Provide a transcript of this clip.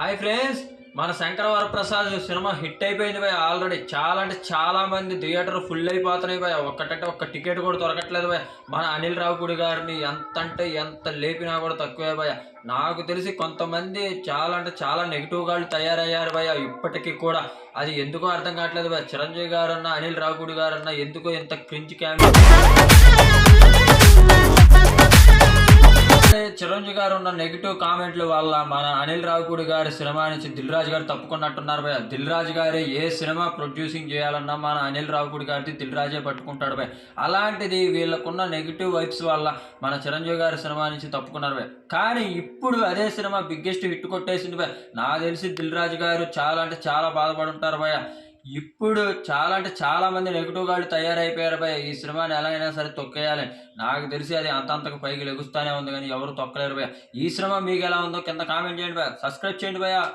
Hi friends మన Shankaravara Prasad cinema hit అయిపోయింది భయ ఆల్రెడీ. చాలా అంటే చాలా మంది థియేటర్ ఫుల్ అయిపోతున్నాయి భయ. ఒక్కటంటే ఒక్క టికెట్ కూడా దొరకట్లేదు భయ. మన అనిల్ రావుకుడి గారిని ఎంత అంటే ఎంత లేపినా కూడా తక్కువే భయ. నాకు తెలిసి కొంతమంది చాలా అంటే చాలా నెగిటివ్ గాళ్ళు తయారయ్యారు భయ. ఇప్పటికీ కూడా అది ఎందుకో అర్థం కావట్లేదు భయ. చిరంజీవి గారన్నా అనిల్ రావుకుడి గారన్నా ఎందుకో ఇంత క్రింజ్ క్యామెరా చిరంజీవి గారు ఉన్న నెగిటివ్ కామెంట్ల వల్ల మన అనిల్ రావుకుడు గారి సినిమా నుంచి దిల్ రాజు గారు తప్పుకున్నట్టున్నారు భయ. దిల్ రాజు గారు ఏ సినిమా ప్రొడ్యూసింగ్ చేయాలన్నా మన అనిల్ రావుపూడి గారిది దిల్ రాజే పట్టుకుంటాడు భయ. అలాంటిది వీళ్ళకున్న నెగిటివ్ వైబ్స్ వల్ల మన చిరంజీవి గారి సినిమా నుంచి తప్పుకున్నారు భయ. కానీ ఇప్పుడు అదే సినిమా బిగ్గెస్ట్ హిట్ కొట్టేసింది భయ. నాకు తెలిసి దిల్ రాజు గారు చాలా అంటే చాలా బాధపడి ఉంటారు భయ. ఇప్పుడు చాలా అంటే చాలా మంది నెగిటివ్ గాళ్ళు తయారైపోయారు భయ. ఈ సినిమాని ఎలా అయినా సరే తొక్కేయాలి. నాకు తెలిసి అది అంతంతకు పైకి లెగుస్తానే ఉంది కానీ ఎవరు తొక్కలేరు భయ. ఈ సినిమా మీకు ఎలా ఉందో కింద కామెంట్ చేయండి భయ. సబ్స్క్రైబ్ చేయండి భయ.